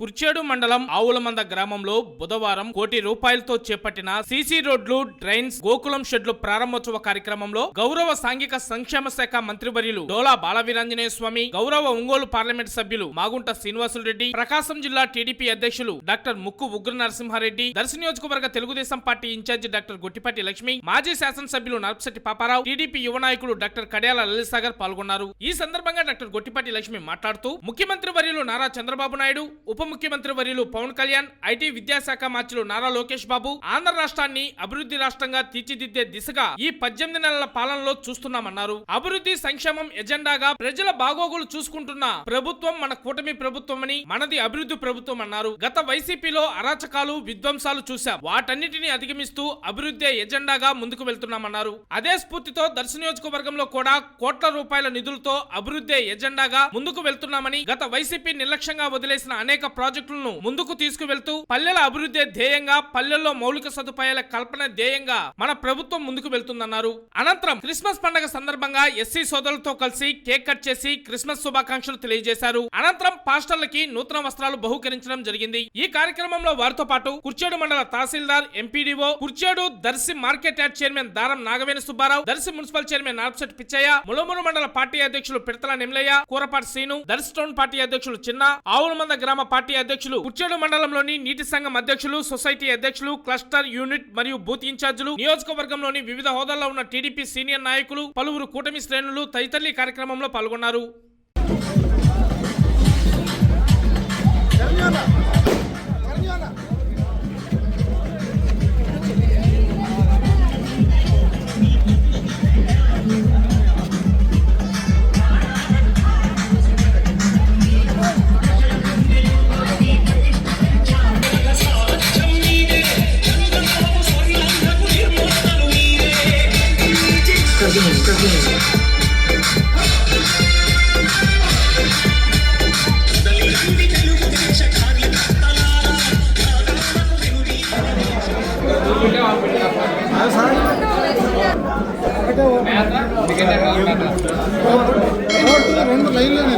కుర్చేడు మండలం ఆవులమంద గ్రామంలో బుధవారం కోటి రూపాయలతో చేపట్టిన సీసీ రోడ్లు డ్రైన్స్ గోకులం షెడ్లు ప్రారంభోత్సవ కార్యక్రమంలో గౌరవ సాంఘిక సంక్షేమ శాఖ మంత్రివర్యులు డోలా బాలవీరాంజనేయ స్వామి గౌరవ ఒంగోలు పార్లమెంట్ సభ్యులు మాగుంట శ్రీనివాసులు రెడ్డి ప్రకాశం జిల్లా టీడీపీ అధ్యక్షులు డాక్టర్ ముక్కు ఉగ్ర నరసింహారెడ్డి దర్శి నియోజకవర్గ Telugu Desam party incharge doctor Guttipati Lakshmi మాజీ శాసనసభ్యులు నర్పశెట్టి పాపారావు టీడీపీ యువ నాయకుడు డాక్టర్ కడియాల లలిత్సాగర్ పాల్గొన్నారు. ఈ సందర్భంగా డాక్టర్ గొట్టిపాటి లక్ష్మి మాట్లాడుతూ ముఖ్యమంత్రి వర్యులు నారా చంద్రబాబు నాయుడు ఉప ముఖ్యమంత్రి వర్యులు పవన్ కళ్యాణ్ ఐటీ విద్యాశాఖ మంత్రులు నారా లోకేష్ బాబు ఆంధ్ర రాష్ట్రాన్ని అభివృద్ధి రాష్ట్రంగా తీర్చిదిద్దే దిశగా ఈ పద్దెనిమిది నెలల పాలనలో చూస్తున్నామన్నారు. అభివృద్ధి సంక్షేమం ఎజెండాగా ప్రజల బాగోగులు చూసుకుంటున్న ప్రభుత్వం మన కూటమి ప్రభుత్వం అని మనది అభివృద్ధి ప్రభుత్వం అన్నారు. గత వైసీపీలో అరాచకాలు విధ్వంసాలు చూశాం. వాటన్నిటిని అధిగమిస్తూ అభివృద్ధి ఎజెండాగా ముందుకు వెళ్తున్నామన్నారు. అదే స్ఫూర్తితో దర్శన నియోజకవర్గంలో కూడా కోట్ల రూపాయల నిధులతో అభివృద్ధి ఎజెండాగా ముందుకు వెళ్తున్నామని గత వైసీపీ నిర్లక్ష్యంగా వదిలేసిన అనేక ప్రాజెక్టులను ముందుకు తీసుకువెళ్తూ పల్లెల అభివృద్ధి ధ్యేయంగా పల్లెల్లో మౌలిక సదుపాయాల కల్పన ధ్యేయంగా మన ప్రభుత్వం ముందుకు వెళ్తుందన్నారు. అనంతరం క్రిస్మస్ పండుగ సందర్భంగా ఎస్సీ సోదరులతో కలిసి కేక్ కట్ చేసి క్రిస్మస్ శుభాకాంక్షలు తెలియజేశారు. అనంతరం పాస్టర్లకి నూతన వస్త్రాలు బహుకరించడం జరిగింది. ఈ కార్యక్రమంలో వారితో పాటు కుర్చేడు మండల tahsildar MPDO Kurichedu Darsi market yard chairman Daram Nagaveni Subbarao Darsi municipal chairman Narpasetti Pichaiah Mulamuru మండల పార్టీ అధ్యక్షులు పిడతల నిమ్లయ్య కూరపాటి సీను దర్శి టౌన్ పార్టీ అధ్యక్షులు చిన్న ఆవులమంద గ్రామ పార్టీ అధ్యక్షులు. కుర్చేడు మండలంలోని నీటి సంఘం అధ్యక్షులు సొసైటీ అధ్యక్షులు క్లస్టర్ యూనిట్ మరియు బూత్ ఇన్ఛార్జీలు నియోజకవర్గంలోని వివిధ హోదాల్లో ఉన్న టీడీపీ సీనియర్ నాయకులు పలువురు కూటమి శ్రేణులు తదితరులు కార్యక్రమంలో పాల్గొన్నారు. రెండు లైన్లోనే